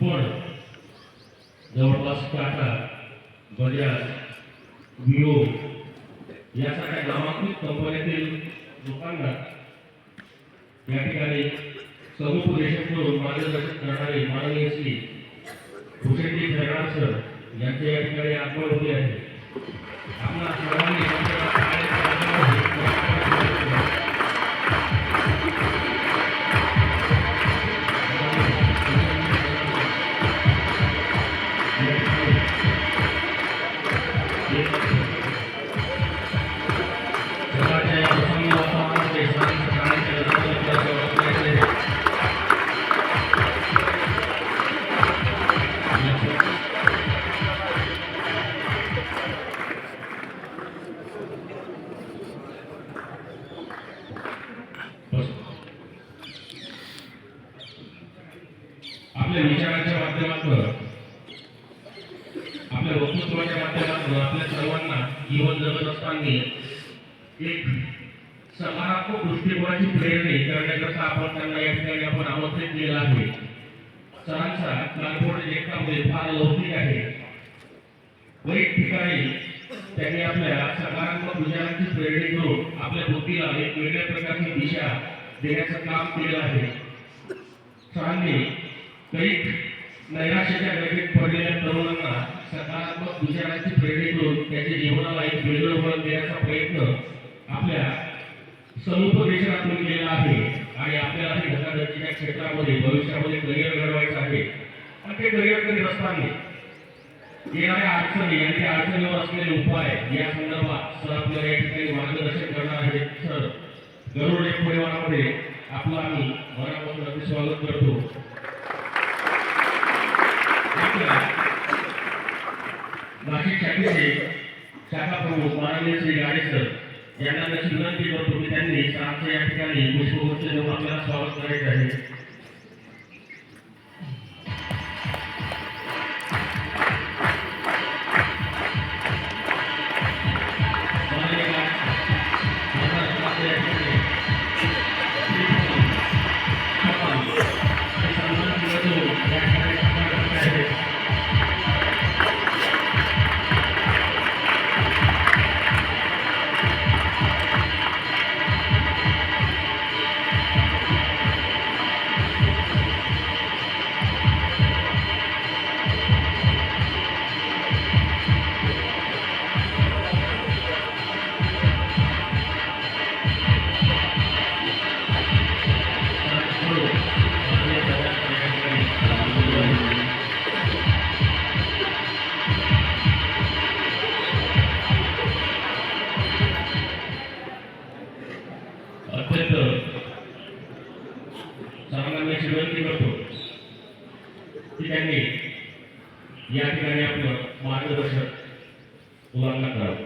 पण जवळपास टाटा बजाज विओ यासारख्या नामांकित कंपन्यातील लोकांना या ठिकाणी समुपदेशन करून मार्गदर्शन करणारे माननीय श्री भूषणजी खैरात सर यांचे या ठिकाणी आगमन होते आहे. आपला सर्वांनी आपल्या विचाराच्या माध्यमातून आपल्या वक्तृत्वाच्या माध्यमातून आपल्या सर्वांना जीवन जगत असताना एक सकारात्मक दृष्टिकोनाची प्रेरणी करण्याकरता आपण त्यांना या ठिकाणी आपण आमंत्रित केलं आहे. सरांचा नागपूर लेखनामध्ये फार लौकिक आहे. वैयक्तिक ठिकाणी त्यांनी आपल्या सकारात्मक विचारांची प्रेरणी करून आपल्या बुद्धीला एक वेगळ्या प्रकारची दिशा देण्याचं काम केलं आहे. सरांनी तरी नैराश्याच्या गडीत पडलेल्या तरुणांना सकारात्मक विचारांची प्रेरणी करून त्यांच्या जीवनाला एक वेगळं वळण देण्याचा प्रयत्न आपल्या समुपदेशनातून केला आहे आणि आपल्यालाही धकाधकीच्या क्षेत्रामध्ये भविष्यामध्ये करिअर घडवायचं आहे. आणि ते करिअर करीत असताना येणाऱ्या अडचणी आणि त्या अडचणीवर असलेले उपाय या संदर्भात सर आपल्याला या ठिकाणी मार्गदर्शन करणार आहेत. सर गरुड एक परिवारामध्ये आपलं आम्ही मनापासून अगदी स्वागत करतो. नाशिक शाखेचे शाखा माननीय श्री सर यांना विनंती करतो की त्यांनी सरांचं या ठिकाणी पुष्पगुच्छ देऊन आपल्याला स्वागत करायचं आहे. अत्यंत सर्वांना अशी विनंती करतो की त्यांनी या ठिकाणी आपलं मार्गदर्शन मुलांना करावं.